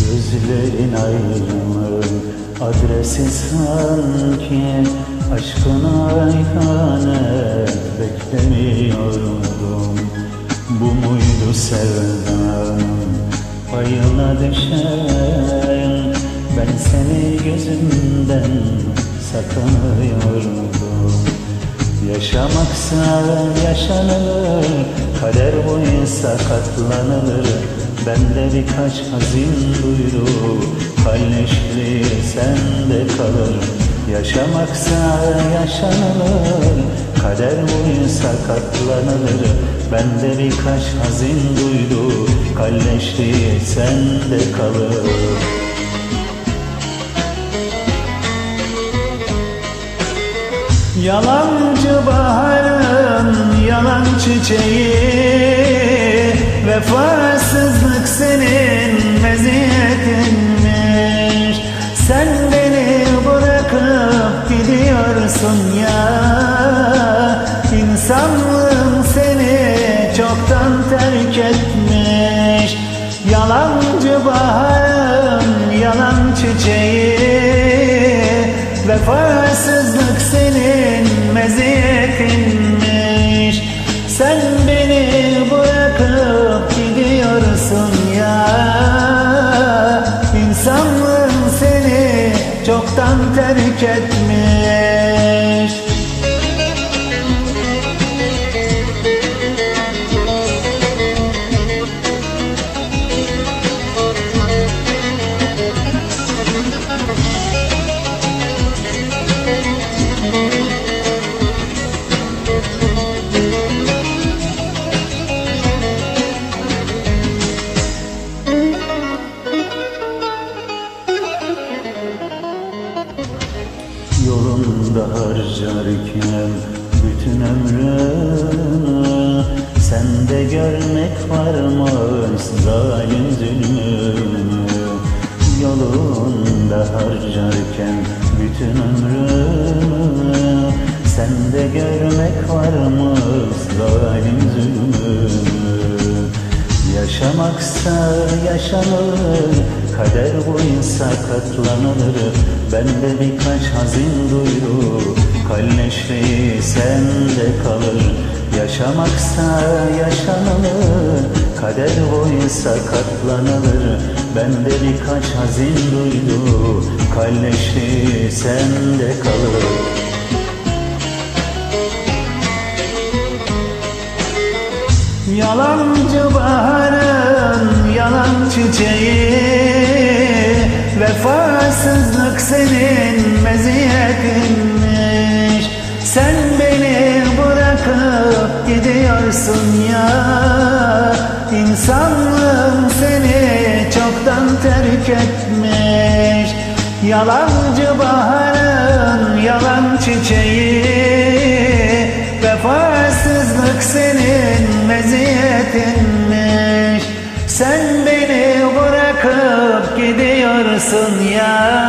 Gözlerin ayrılık adresi sanki Aşkına ihanet beklemiyordum Bu muydu sevdam? Payına düşen ben seni gözümden sakınıyordum. Yaşamaksa yaşanılır Kader buysa katlanılır Bende birkaç hazin duydu Kalleşli sende kalır. Yaşamaksa yaşanılır Kader buysa katlanılır Bende birkaç hazin duydu Kalleşli sende kalır Yalancı baharın yalan çiçeği Vefasızlık senin çoktan terk etmiş Yolunda harcarken bütün ömrünü Sende görmek varmış zalim zulmünü Yolunda harcarken bütün ömrünü Sende görmek varmış zalim zulmünü Yaşamaksa yaşanır Kader buysa katlanılır. Bende birkaç hazin duyru Kalleşliği sende kalır. Yaşamaksa yaşanılır. Kader buysa katlanılır. Bende birkaç hazin duyru Kalleşliği sende kalır. Yalancı baharın yalan çiçeği Vefasızlık senin meziyetinmiş. Sen beni bırakıp gidiyorsun ya. İnsanlığım seni çoktan terk etmiş. Yalancı baharın yalan çiçeği. Vefasızlık senin meziyetinmiş. Sen beni gidiyorsun ya